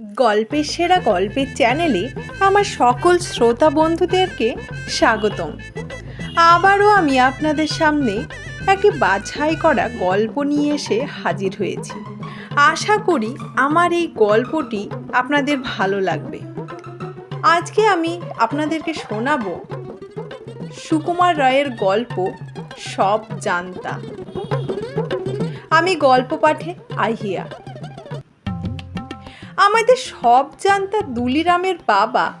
গল্পের সেরা গল্পের চ্যানেলে আমার সকল শ্রোতা বন্ধুদেরকে স্বাগতম। আবারও আমি আপনাদের সামনে একটি বাছাই করা গল্প নিয়ে এসে হাজির হয়েছি। আশা করি আমার এই গল্পটি আপনাদের ভালো লাগবে। আজকে আমি আপনাদেরকে শোনাবো সুকুমার রায়ের গল্প সব জানতা। আমি গল্প পাঠে আহিয়া। আমাদের সব জানতা দুলিরামের বাবা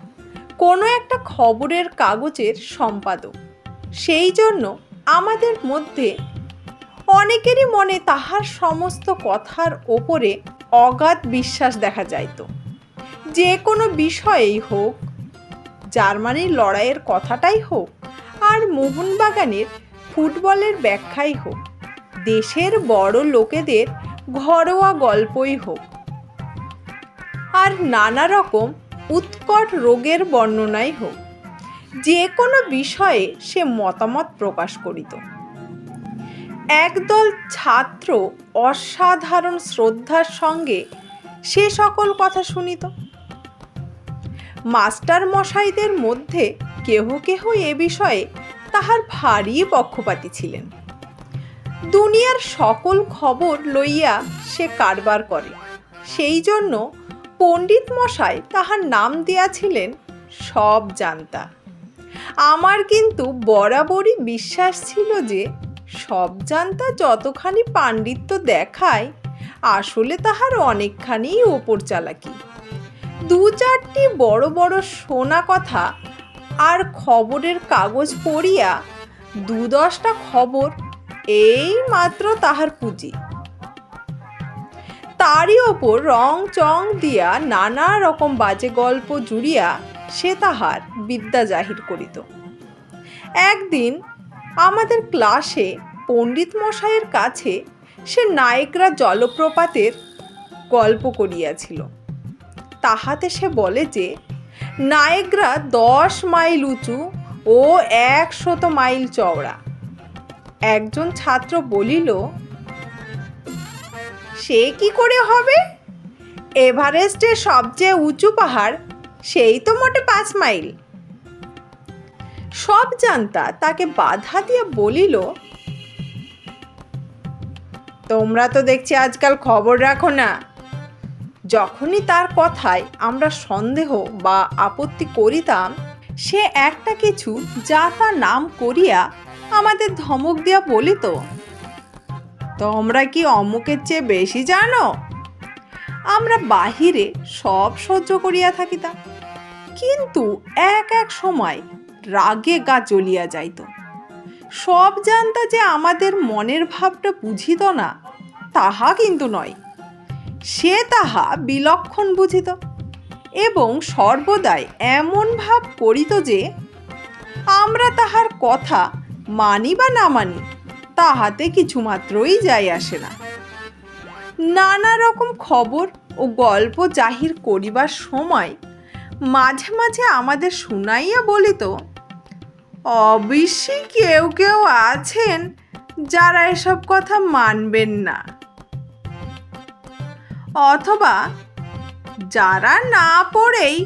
কোনো একটা খবরের কাগজের সম্পাদক। সেই জন্য আমাদের মধ্যে অনেকেরই মনে তাহার সমস্ত কথার ওপরে অগাধ বিশ্বাস দেখা যাইত। যে কোনো বিষয়েই হোক, জার্মানির লড়াইয়ের কথাটাই হোক আর মোহনবাগানের ফুটবলের ব্যাখ্যাই হোক, দেশের বড় লোকেদের ঘরোয়া গল্পই হোক। আর নানা রকম উৎকট রোগের বর্ণনাই হোক, যে কোনো বিষয়ে সে মতামত প্রকাশ করিত। একদল ছাত্র অসাধারণ শ্রদ্ধার সঙ্গে সে সকল কথা শুনিত। মাস্টার মশাইদের মধ্যে কেহ কেহ এ বিষয়ে তাহার ভারী পক্ষপাতী ছিলেন। দুনিয়ার সকল খবর লইয়া সে কারবার করে সেই জন্য পণ্ডিত মশাই তাহার নাম দিয়াছিলেন সব জানতা। আমার কিন্তু বরাবরই বিশ্বাস ছিল যে সব জানতা যতখানি পাণ্ডিত্য দেখায়, আসলে তাহার অনেকখানি ওপর চালাকি। দু চারটি বড় বড় শোনা কথা আর খবরের কাগজ পড়িয়া দু দশটা খবর এই মাত্র তাহার পুঁজি। তারই ওপর রং চং দিয়া নানা রকম বাজে গল্প জুড়িয়া সে তাহার বিদ্যা জাহির করিত। একদিন আমাদের ক্লাসে পণ্ডিত মশাইয়ের কাছে সে নায়করা জলপ্রপাতের গল্প করিয়াছিল। তাহাতে সে বলে যে, নায়করা দশ মাইল উঁচু ও একশত মাইল চওড়া। একজন ছাত্র বলিল সে কি করে হবে? এভারেস্টের সবচেয়ে উঁচু পাহাড়, সেই তো মোটে পাঁচ মাইল। সব জানতা তাকে বাধা দিয়ে বলিল, তোমরা তো দেখছি আজকাল খবর রাখো না। যখনই তার কথায় আমরা সন্দেহ বা আপত্তি করিতাম, সে একটা কিছু যা তা নাম করিয়া আমাদের ধমক দিয়া বলিত। তোমরা কি অমুকের চেয়ে বেশি জানো? আমরা বাহিরে সব সহ্য করিয়া থাকিতাম কিন্তু এক এক সময় রাগে গা জ্বলিয়া যাইত। সব জানতা যে আমাদের মনের ভাবটা বুঝিত না, তাহা কিন্তু নয়। সে তাহা বিলক্ষণ বুঝিত এবং সর্বদাই এমন ভাব করিত যে, আমরা তাহার কথা মানি বা না মানি তাহাতে কিছুমাত্রই যাই আসে না। নানা রকম খবর ও গল্প জাহির করিবার সময় মাঝে মাঝে আমাদের শুনাইয়া বলিত, অবশ্যই কেউ কেউ আছেন যারা এসব কথা মানবেন না। অথবা যারা না পড়েই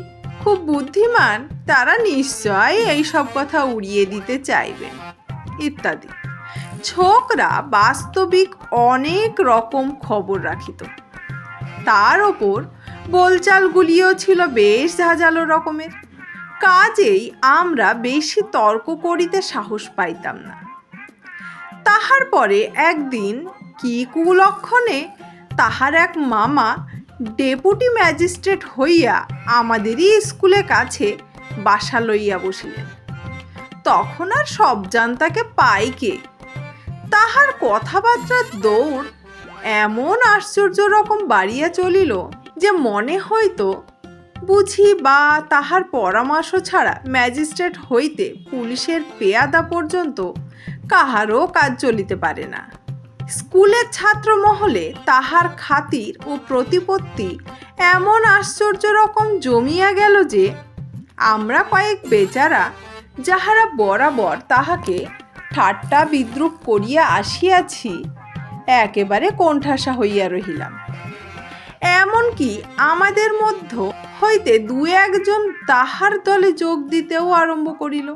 খুব বুদ্ধিমান, তারা নিশ্চয়ই এই সব কথা উড়িয়ে দিতে চাইবেন, ইত্যাদি। ছোকরা বাস্তবিক অনেক রকম খবর রাখিত। তার ওপর বোলচালগুলিও ছিল বেশ ঝাঁঝালো রকমের। কাজেই আমরা বেশি তর্ক করিতে সাহস পাইতাম না। তাহার পরে একদিন কি কুলক্ষণে তাহার এক মামা ডেপুটি ম্যাজিস্ট্রেট হইয়া আমাদেরই স্কুলের কাছে বাসা লইয়া বসিলেন। তখন আর সব জানতাকে পাই কে তাহার কথাবার্তার দৌড় এমন আশ্চর্য রকম বাড়িয়া চলিল যে মনে হইতো, বুঝি বা তাহার পরামর্শ ছাড়া ম্যাজিস্ট্রেট হইতে পুলিশের পেয়াদা পর্যন্ত কাহারও কাজ চলিতে পারে না। স্কুলের ছাত্র মহলে তাহার খাতির ও প্রতিপত্তি এমন আশ্চর্য রকম জমিয়া গেল যে আমরা কয়েক বেচারা যাহারা বরাবর তাহাকে ঠাট্টা বিদ্রুপ করিয়া আসিয়াছি, একেবারে কোণঠাসা হইয়া রহিলাম। এমনকি আমাদের মধ্য হইতে দু একজন তাহার দলে যোগ দিতেও আরম্ভ করিল।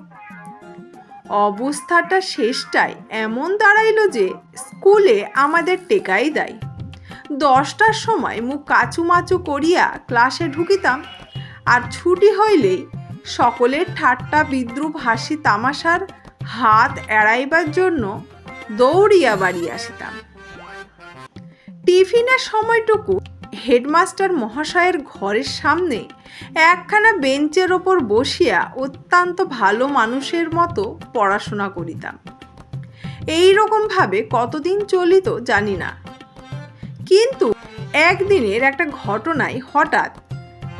অবস্থাটা শেষটায় এমন দাঁড়াইল যে, স্কুলে আমাদের টেকাই দেয়। দশটার সময় মুখ কাচুমাচু করিয়া ক্লাসে ঢুকিতাম, আর ছুটি হইলেই সকলের ঠাট্টা বিদ্রুপ হাসি তামাশার হাত এড়াইবার জন্য দৌড়িয়া বাড়ি আসিতাম। টিফিনের সময়টুকু হেডমাস্টার মহাশয়ের ঘরের সামনে একখানা বেঞ্চের ওপর বসিয়া অত্যন্ত ভালো মানুষের মতো পড়াশোনা করিতাম। এই রকমভাবে কতদিন চলিত জানি না। কিন্তু একদিনের একটা ঘটনায় হঠাৎ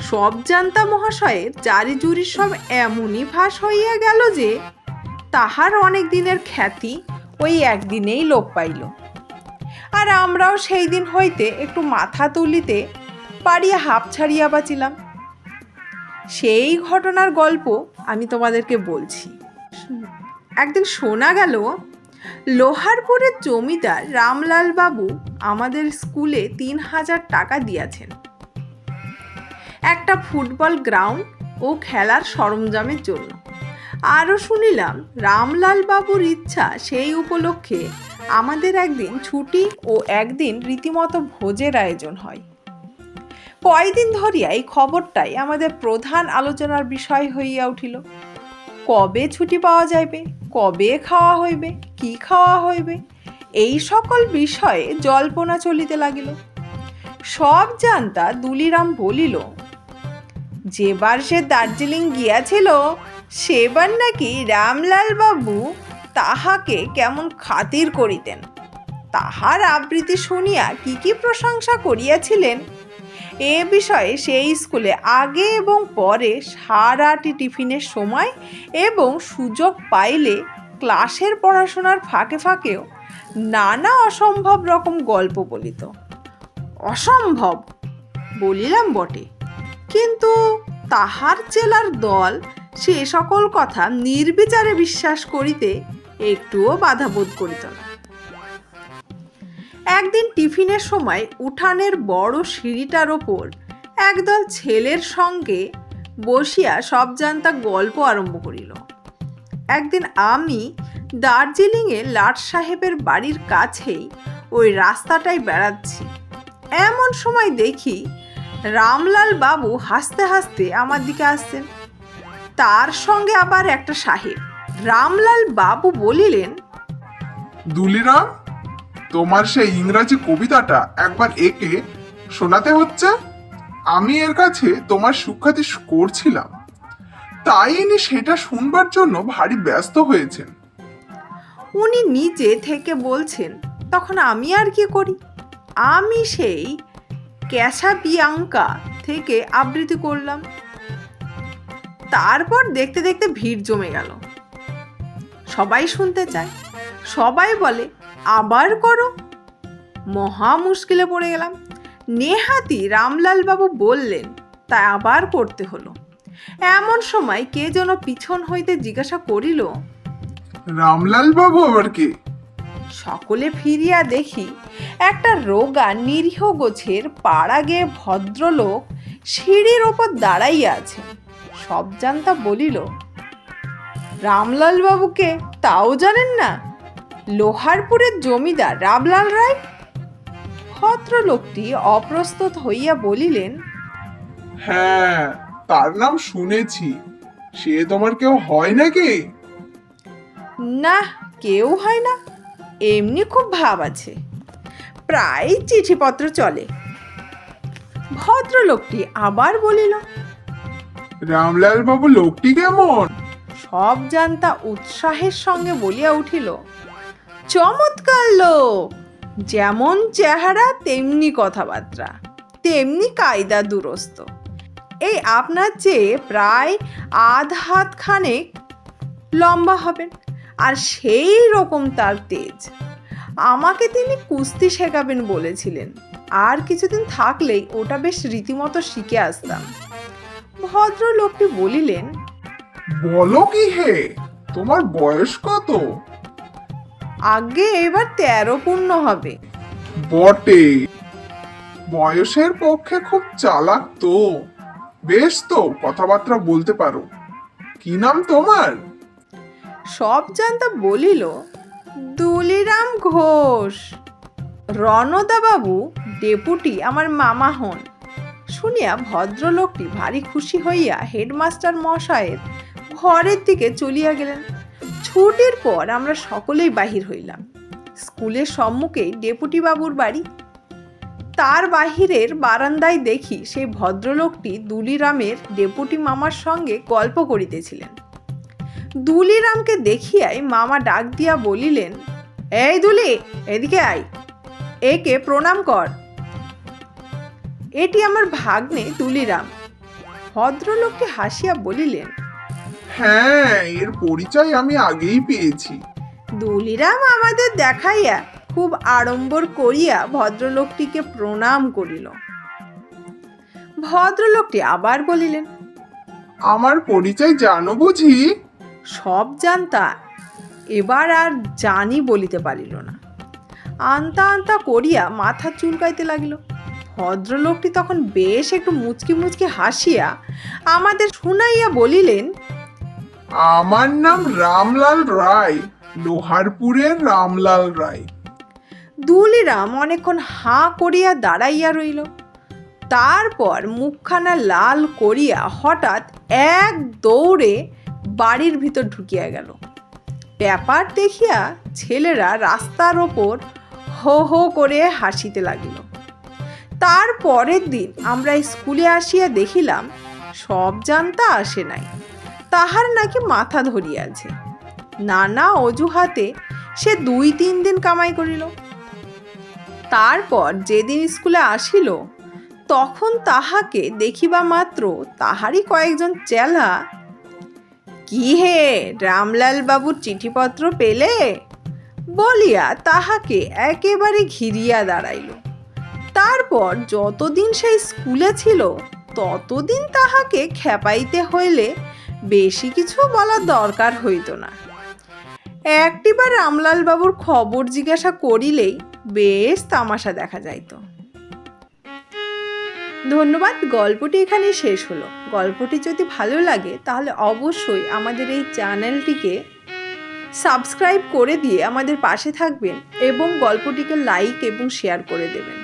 সব জানতা মহাশয়ের জারি জুরি সব এমনই ফাঁস হইয়া গেল যে তাহার অনেক দিনের খ্যাতি ওই একদিনেই লোপ পাইল। আর আমরাও সেই দিন হইতে একটু মাথা তুলিতে পারিয়া হাঁপ ছাড়িয়া বাঁচিলাম। সেই ঘটনার গল্প আমি তোমাদেরকে বলছি। একদিন শোনা গেল, লোহারপুরের জমিদার রামলাল বাবু আমাদের স্কুলে তিন হাজার টাকা দিয়াছেন। একটা ফুটবল গ্রাউন্ড ও খেলার সরঞ্জামের জন্য। আরও শুনিলাম, রামলাল বাবুর ইচ্ছা সেই উপলক্ষে আমাদের একদিন ছুটি ও একদিন রীতিমতো ভোজের আয়োজন হয়। কয়দিন ধরিয়া এই খবরটাই আমাদের প্রধান আলোচনার বিষয় হইয়া উঠিল। কবে ছুটি পাওয়া যাইবে, কবে খাওয়া হইবে, কি খাওয়া হইবে, এই সকল বিষয়ে জল্পনা চলিতে লাগিল। সব জানতা দুলিরাম বলিল, যেবার সে দার্জিলিং গিয়াছিল সেবার নাকি রামলাল বাবু তাহাকে কেমন খাতির করিতেন? তাহার আবৃত্তি শুনিয়া কি কি প্রশংসা করিয়াছিলেন? এ বিষয়ে সেই স্কুলে আগে এবং পরে সারাটি টিফিনের সময় এবং সুযোগ পাইলে ক্লাসের পড়াশোনার ফাঁকে ফাঁকেও নানা অসম্ভব রকম গল্প বলিত। অসম্ভব, বলিলাম বটে। কিন্তু তাহার জেলার দল সে সকল কথা নির্বিচারে বিশ্বাস করিতে একটুও বাধাবোধ করিত না। একদিন টিফিনের সময় উঠানের বড় সিঁড়িটার ওপর একদল ছেলের সঙ্গে বসিয়া সব জানতা গল্প আরম্ভ করিল। একদিন আমি দার্জিলিংয়ে লাট সাহেবের বাড়ির কাছেই ওই রাস্তাটাই বেড়াচ্ছি। এমন সময় দেখি রামলাল বাবু হাসতে হাসতে আমার দিকে আসছেন। তার সঙ্গে আবার একটা সাহেব। রামলাল বাবু বলিলেন দুলিরাম তোমার সেই ইংরাজি কবিতাটা একবার একে শোনাতে হচ্ছে? আমি এর কাছে তোমার সুখ্যাতি করছিলাম। তাই ইনি সেটা শুনবার জন্য ভারী ব্যস্ত হয়েছেন। উনি নিজে থেকে বলছেন তখন আমি আর কি করি? আমি সেই ক্যাসাবিয়াঙ্কা থেকে আবৃত্তি করলাম। তারপর দেখতে দেখতে ভিড় জমে গেল। সবাই শুনতে চায়। সবাই বলে আবার করো। মহা মুশকিলে পড়ে গেলাম। নেহাতি রামলাল বাবু বললেন তাই আবার করতে হলো। এমন সময় কে যেন পিছন হইতে জিজ্ঞাসা করিল রামলাল বাবু আবার কে? সকলে ফিরিয়া দেখি একটা রোগা নিরীহ গোছের পাড়া গিয়ে ভদ্রলোক সিঁড়ির ওপর দাঁড়াইয়া আছেন সব জানতা বলিল রামলাল বাবুকে তাও জানেন না? লোহারপুরের জমিদার রামলাল রায়? ভদ্রলোকটি অপ্রস্তুত হইয়া বলিলেন হ্যাঁ তার নাম শুনেছি। সে তোমার কেউ হয় নাকি? না কেউ হয় না। এমনি খুব ভাব আছে। প্রায় চিঠিপত্র চলে। ভদ্রলোকটি আবার বলিল রামলাল বাবু লোকটি কেমন? সব জানতা উৎসাহের সঙ্গে বলিয়া উঠিল, চমৎকার লোক। যেমন চেহারা, তেমনি কথাবার্তা, তেমনি কায়দা দুরস্ত। এই আপনার চেয়ে প্রায় আধ হাত খানেক লম্বা হবেন, আর সেই রকম তার তেজ। আমাকে তিনি কুস্তি শেখাবেন বলেছিলেন, আর কিছুদিন থাকলেই ওটা বেশ রীতিমতো শিখে আসতাম। ভদ্রলোকটি বলিলেন বলো কি হে তোমার বয়স কত? আগে এবার তেরো পূর্ণ হবে। বটে। বয়সের পক্ষে খুব চালাক তো। বেশ তো কথাবার্তা বলতে পারো। কি নাম তোমার? সব জানতা বলিল দুলিরাম ঘোষ। রণদাবাবু ডেপুটি আমার মামা হন। শুনিয়া ভদ্রলোকটি ভারী খুশি হইয়া হেডমাস্টার মশায়ের ঘরের দিকে চলিয়া গেলেন। ছুটির পর আমরা সকলেই বাহির হইলাম। স্কুলের সম্মুখেই ডেপুটি বাবুর বাড়ি। তার বাহিরের বারান্দায় দেখি সেই ভদ্রলোকটি দুলিরামের ডেপুটি মামার সঙ্গে গল্প করিতেছিলেন। দুলিরামকে দেখিয়াই মামা ডাক দিয়া বলিলেন, এই দুলি, এদিকে আয়। একে প্রণাম কর। এটি আমার ভাগ্নে দুলিরাম ভদ্রলোককে হাসিয়া বলিলেন হ্যাঁ এর পরিচয় আমি আগেই পেয়েছি। দুলিরাম আমাদের দেখাইয়া খুব আড়ম্বর করিয়া ভদ্রলোকটিকে প্রণাম করিল। ভদ্রলোকটি আবার বলিলেন আমার পরিচয় জানো বুঝি? সব জানতা এবার আর জানি বলিতে পারিল না। আনতা আনতা করিয়া মাথা চুলকাইতে লাগিল। ভদ্রলোকটি তখন বেশ একটু মুচকি মুচকি হাসিয়া আমাদের শুনাইয়া বলিলেন আমার নাম রামলাল রায় লোহারপুরের রামলাল রায়। দুলিরাম অনেকক্ষণ হাঁ করিয়া দাঁড়াইয়া রইল। তারপর মুখখানা লাল করিয়া হঠাৎ এক দৌড়ে বাড়ির ভিতর ঢুকিয়া গেল। ব্যাপার দেখিয়া ছেলেরা রাস্তার ওপর হো হো করে হাসিতে লাগিল। তার পরের দিন আমরা স্কুলে আসিয়া দেখিলাম, সব জানতা আসে নাই। তাহার নাকি মাথা ধরিয়াছে। নানা অজুহাতে সে দুই তিন দিন কামাই করিল। তারপর যেদিন স্কুলে আসিল, তখন তাহাকে দেখিবা মাত্র তাহারই কয়েকজন চেলা, কি হে, রামলাল বাবুর চিঠিপত্র পেলে? বলিয়া তাহাকে একেবারে ঘিরিয়া দাঁড়াইল। তারপর যতদিন সেই স্কুলে ছিল, ততদিন তাহাকে খেপাইতে হইলে বেশি কিছু বলার দরকার হইত না। একটিবার রামলাল বাবুর খবর জিজ্ঞাসা করিলেই বেশ তামাশা দেখা যাইত। ধন্যবাদ, গল্পটি এখানে শেষ হলো। গল্পটি যদি ভালো লাগে, তাহলে অবশ্যই আমাদের এই চ্যানেলটিকে সাবস্ক্রাইব করে দিয়ে আমাদের পাশে থাকবেন এবং গল্পটিকে লাইক এবং শেয়ার করে দেবেন।